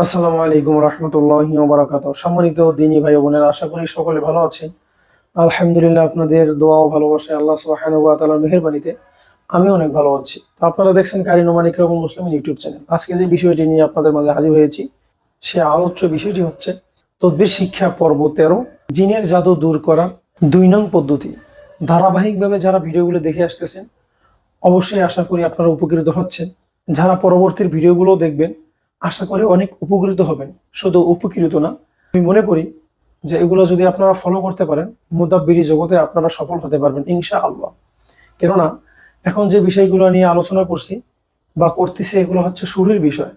আসসালামু আলাইকুম রহমতুল্লাহ বারাকাত সম্মানিত দিনী ভাই বোনেরা, আশা করি সকলে ভালো আছেন। আলহামদুলিল্লাহ আপনাদের দোয়া ও ভালোবাসায় আল্লাহ সুবাহানুবাতালার মেহরবানিতে আমি অনেক ভালো আছি। তো আপনারা দেখছেন কারি নোমানিক এবং মুসলিম ইউটিউব চ্যানেল। আজকে যে বিষয়টি নিয়ে আপনাদের মাঝে হাজির হয়েছি, সে আলোচ্য বিষয়টি হচ্ছে তদ্বির শিক্ষা পর্ব তেরো, জিনের জাদু দূর করার দুই নং পদ্ধতি। ধারাবাহিকভাবে যারা ভিডিওগুলো দেখে আসতেছেন, অবশ্যই আশা করি আপনারা উপকৃত হচ্ছেন। যারা পরবর্তীর ভিডিওগুলো দেখবেন আশা করি অনেক উপকৃত হবেন। শুধু উপকৃত না, আমি মনে করি যে এগুলো যদি আপনারা ফলো করতে পারেন, মুদাব্বিরি জগতে আপনারা সফল হতে পারবেন ইনশা আল্লাহ কেননা, এখন যে বিষয়গুলো নিয়ে আলোচনা করছি বা করতেছি, এগুলো হচ্ছে শুরুর বিষয়।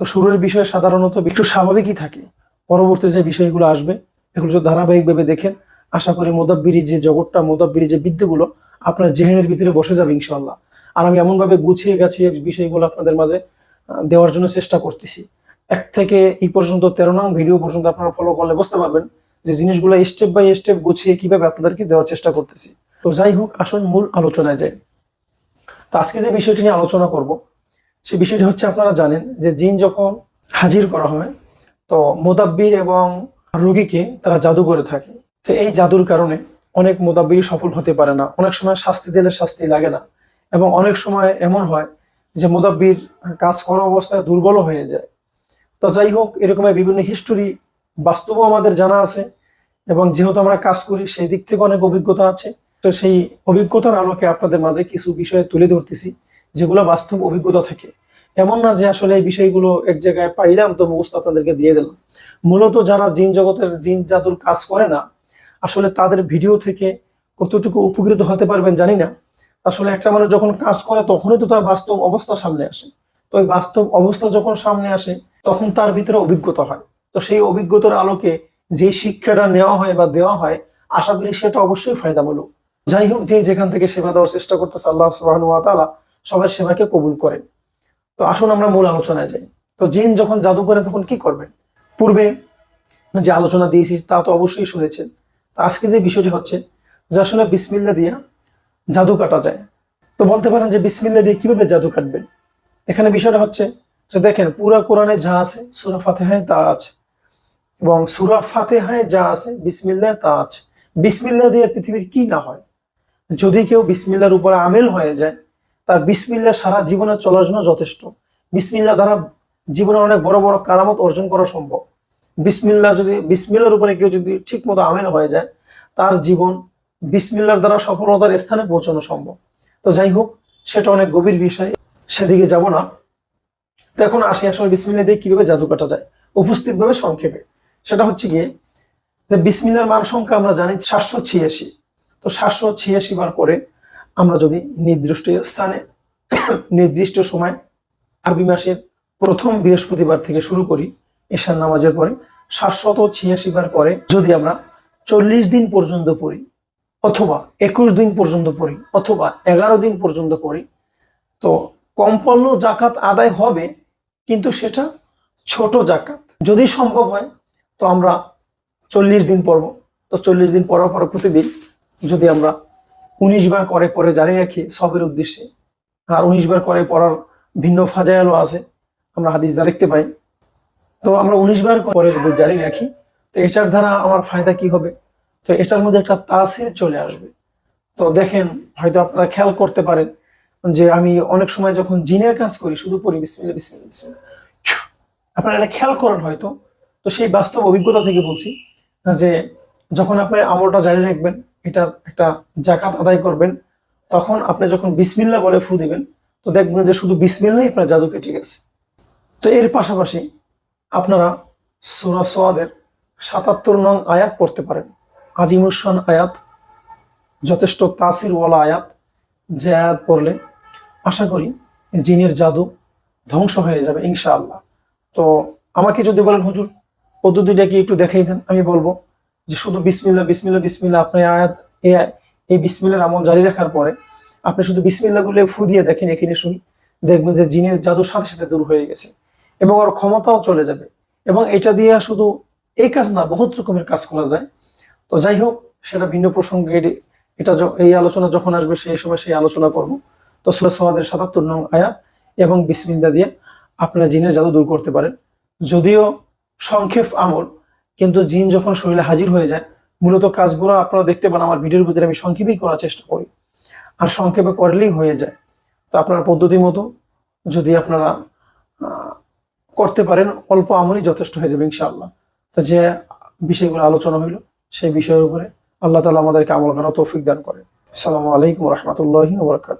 তো শুরুর বিষয় সাধারণত একটু স্বাভাবিকই থাকে। পরবর্তী যে বিষয়গুলো আসবে, এগুলো যদি ধারাবাহিকভাবে দেখেন, আশা করি মোদাব্বিরি যে জগৎটা, মোদাব্বিরি যে বিদ্যুগুলো আপনার জেহেনের ভিতরে বসে যাবে ইনশাল্লাহ আর আমি এমনভাবে গুছিয়ে গাছিয়ে বিষয়গুলো আপনাদের মাঝে দেওয়ার জন্য চেষ্টা করতেছি। এক থেকে এই পর্যন্ত তেরো নং ভিডিও পর্যন্ত আপনারা ফলো করলে বুঝতে পারবেন যে জিনিসগুলো স্টেপ বাই স্টেপ গুছিয়ে কীভাবে আপনাদেরকে দেওয়ার চেষ্টা করতেছি। তো যাই হোক, আসুন মূল আলোচনায় যাই। তো আজকে যে বিষয়টি নিয়ে আলোচনা করব, সে বিষয়টি হচ্ছে আপনারা জানেন যে জিন যখন হাজির করা হয়, তো মোদাব্বির এবং রোগীকে তারা জাদু করে থাকে। তো এই জাদুর কারণে অনেক মোদাব্বির সফল হতে পারে না। অনেক সময় শাস্তি দিলে শাস্তি লাগে না। এবং অনেক সময় এমন হয় যে মোদাব্বির কাজ করা অবস্থায় দুর্বল হয়ে যায়। তো যাই হোক এরকমের বিভিন্ন হিস্টোরি বাস্তবও আমাদের জানা আছে এবং যেহেতু আমরা কাজ করি, সেই দিক থেকে অনেক অভিজ্ঞতা আছে। তো সেই অভিজ্ঞতার আলোকে আপনাদের মাঝে কিছু বিষয়ে তুলে ধরতেছি, যেগুলো বাস্তব অভিজ্ঞতা থেকে। এমন না যে আসলে এই বিষয়গুলো এক জায়গায় পাইলাম, তো মুখস্থ আপনাদেরকে দিয়ে দিলাম। মূলত যারা জিন জগতের জিন জাদুর কাজ করে না, আসলে তাদের ভিডিও থেকে কতটুকু উপকৃত হতে পারবেন জানি না। আসলে একটা মানুষ যখন কাজ করে, তখনই তো তার বাস্তব অবস্থা সামনে আসে। তো এই বাস্তব অবস্থা যখন সামনে আসে, তখন তার ভিতরে অভিজ্ঞতা হয়। তো সেই অভিজ্ঞতার আলোকে যে শিক্ষাটা নেওয়া হয় বা দেওয়া হয়, আশা করি সেটা অবশ্যই ফায়দামূলক। যাই হোক, যে যেখান থেকে সেবা দেওয়ার চেষ্টা করতেছে আল্লাহ সুবাহ তাআলা সবার সেবাকে কবুল করেন। তো আসুন আমরা মূল আলোচনায় যাই। তো জিন যখন জাদু করে, তখন কি করবেন? পূর্বে যে আলোচনা দিয়েছি, তা তো অবশ্যই শুনেছেন। তো আজকে যে বিষয়টি হচ্ছে, যে আসলে বিসমিল্লা দিয়ে জাদু কাটা যায়। তো বলতে পারেন যে বিসমিল্লা দিয়ে কীভাবে জাদু কাটবেন? এখানে বিষয়টা হচ্ছে যে দেখেন, পুরা কোরআনে যা আছে, সুরা ফাতেহায় তা আছে। এবং সুরা ফাতেহায় যা আছে বিসমিল্লা তা আছে। বিসমিল্লা দিয়ে পৃথিবীর কি না হয়? যদি কেউ বিসমিল্লার উপরে আমেল হয়ে যায়, তার বিসমিল্লা সারা জীবনে চলার জন্য যথেষ্ট। বিসমিল্লা দ্বারা জীবনে অনেক বড় বড় কারামত অর্জন করা সম্ভব। বিসমিল্লা যদি, বিসমিল্লার উপরে কেউ যদি ঠিক মতো আমেল হয়ে যায়, তার জীবন বিসমিল্লার দ্বারা সফলতার স্থানে পৌঁছানো সম্ভব। তো যাই হোক, সেটা অনেক গভীর বিষয়, সেদিকে যাব না। তো এখন আসি আসলে বিসমিল্লা দিয়ে কীভাবে জাদু কাটা যায় উপস্থিত ভাবে সংক্ষেপে। সেটা হচ্ছে গিয়ে যে বিসমিল্লার মান সংখ্যা আমরা জানি সাতশো ছিয়াশি। তো সাতশো ছিয়াশি বার করে আমরা যদি নির্দিষ্ট স্থানে, নির্দিষ্ট সময়, আরবি মাসের প্রথম বৃহস্পতিবার থেকে শুরু করি, এশার নামাজের পরে সাতশত ছিয়াশি বার করে যদি আমরা চল্লিশ দিন পর্যন্ত পড়ি অথবা একুশ দিন পর্যন্ত পড়ি, অথবা এগারো দিন পর্যন্ত পড়ি, তো কম পড়লেও জাকাত আদায় হবে, কিন্তু সেটা ছোট জাকাত। যদি সম্ভব হয়, তো আমরা চল্লিশ দিন পড়ব। তো চল্লিশ দিন পড়ার পর প্রতিদিন যদি আমরা উনিশ বার করে পরে জারি রাখি সবের উদ্দেশ্যে, আর উনিশ বার করে পড়ার ভিন্ন ফাজায়ালও আছে, আমরা হাদিস দা দেখতে পাই। তো আমরা উনিশ বার পরে যদি জারি রাখি, তো এটার দ্বারা আমার ফায়দা কি হবে? তো এটার মধ্যে একটা তাসির চলে আসবে। তো দেখেন, হয়তো আপনারা খেয়াল করতে পারেন যে আমি অনেক সময় যখন জিনের কাজ করি, শুধু পড়ি, বিসমিল্লাহ বিসমিল্লাহ বিসমিল্লাহ আপনারা এটা খেয়াল করেন হয়তো। তো সেই বাস্তব অভিজ্ঞতা থেকে বলছি যে যখন আপনি আমলটা জারি রাখবেন, এটার একটা জাকাত আদায় করবেন, তখন আপনি যখন বিসমিল্লা বলে ফু দিবেন, তো দেখবেন যে শুধু বিসমিল্লাই আপনার জাদু কেটে গেছে। তো এর পাশাপাশি আপনারা সুরা সোয়াদের সাতাত্তর নং আয়াত পড়তে পারেন। আজিমুসান আয়াত, যথেষ্ট তাসিরওয়ালা আয়াত, যে আয়াত পড়লে আশা করি জিনের জাদু ধ্বংস হয়ে যাবে ইনশাআল্লাহ। তো আমাকে যদি বলেন, হুজুর, পদ্ধতিটা কি একটু দেখাই দেন? আমি বলব যে শুধু বিসমিল্লা বিসমিল্লা বিসমিল্লা আপনি আয়াত, এই বিসমিল্লার আমল জারি রাখার পরে আপনি শুধু বিসমিল্লা গুলো ফু দিয়ে দেখেন, এখানে শুনি দেখবেন যে জিনের জাদু সাথে সাথে দূর হয়ে গেছে এবং ওর ক্ষমতাও চলে যাবে এবং এটা দিয়ে শুধু এই কাজ না, বহুত রকমের কাজ করা যায়। তো যাই হোক, সেটা ভিন্ন প্রসঙ্গে এটা এই আলোচনা যখন আসবে, সেই সময় সেই আলোচনা করব। তো সুরা সওয়াদের সাতাত্তর নং আয়াত এবং বিসমিল্লা দিয়ে আপনারা জিনের জাদু দূর করতে পারেন। যদিও সংক্ষেপ আমল, কিন্তু জিন যখন শরীরে হাজির হয়ে যায়, মূলত কাজগুলো আপনারা দেখতে পান, আমার ভিডিওর ভিতরে আমি সংক্ষেপেই করার চেষ্টা করি। আর সংক্ষেপে করলেই হয়ে যায়। তো আপনার পদ্ধতি মতো যদি আপনারা করতে পারেন, অল্প আমলই যথেষ্ট হয়ে যাবে ইনশাআল্লাহ। তো যে বিষয়গুলো আলোচনা হইল সেই বিষয়ের উপরে আল্লাহ তালা আমাদেরকে আমল করা তৌফিক দান করে আসসালামু আলাইকুম রহমতুল্লাহ ওবরাকাত